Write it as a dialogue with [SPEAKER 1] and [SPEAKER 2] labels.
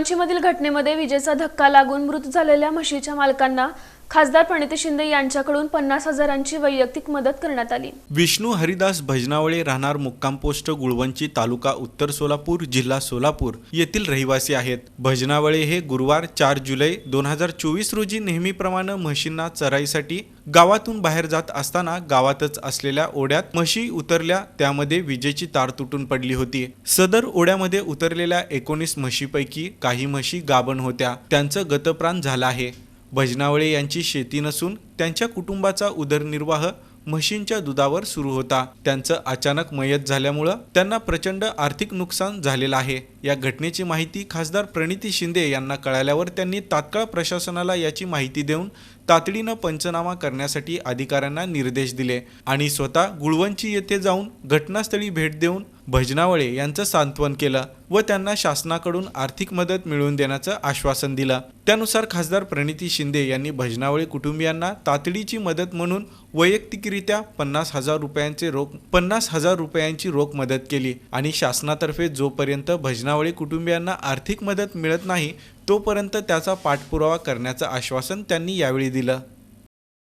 [SPEAKER 1] गुळवंचीमधील घटनेमध्ये विजेचा धक्का लागून मृत झालेल्या म्हशीच्या मालकांना खासदार प्रणिती शिंदे यांच्याकडून पन्नास हजारांची वैयक्तिक मदत करण्यात आली.
[SPEAKER 2] विष्णू हरिदास भजनावळे राहणार मुक्काम पोस्ट गुळवंची तालुका उत्तर सोलापूर जिल्हा सोलापूर येथील रहिवासी आहेत. भजनावळे हे गुरुवार चार जुलै दोन हजार चोवीस रोजी नेहमीप्रमाणे म्हशींना चराईसाठी गावातून बाहेर जात असताना गावातच असलेल्या ओढ्यात म्हशी उतरल्या त्यामध्ये विजेची तार तुटून पडली होती. सदर ओढ्यामध्ये उतरलेल्या एकोणीस म्हशीपैकी काही म्हशी गाभण होत्या. त्यांचं गतप्राण झालं आहे. भजनावळे यांची शेती नसून त्यांच्या कुटुंबाचा उदरनिर्वाह म्हशींच्या दुधावर सुरू होता. त्यांचं अचानक मयत झाल्यामुळं त्यांना प्रचंड आर्थिक नुकसान झालेलं आहे. या घटनेची माहिती खासदार प्रणिती शिंदे यांना कळाल्यावर त्यांनी तात्काळ प्रशासनाला याची माहिती देऊन तातडीनं पंचनामा करण्यासाठी अधिकाऱ्यांना निर्देश दिले आणि स्वतः गुळवंची येथे जाऊन घटनास्थळी भेट देऊन भजनावळे यांचं सांत्वन केलं व त्यांना शासनाकडून आर्थिक मदत मिळवून देण्याचं आश्वासन दिलं. त्यानुसार खासदार प्रणिती शिंदे यांनी भजनावळे कुटुंबियांना तातडीची मदत म्हणून वैयक्तिकरित्या पन्नास हजार रुपयांचे रोख पन्नास हजार रुपयांची रोख मदत केली आणि शासनातर्फे जोपर्यंत भजनावळे कुटुंबियांना आर्थिक मदत मिळत नाही तोपर्यंत त्याचा पाठपुरावा करण्याचं आश्वासन त्यांनी यावेळी दिलं.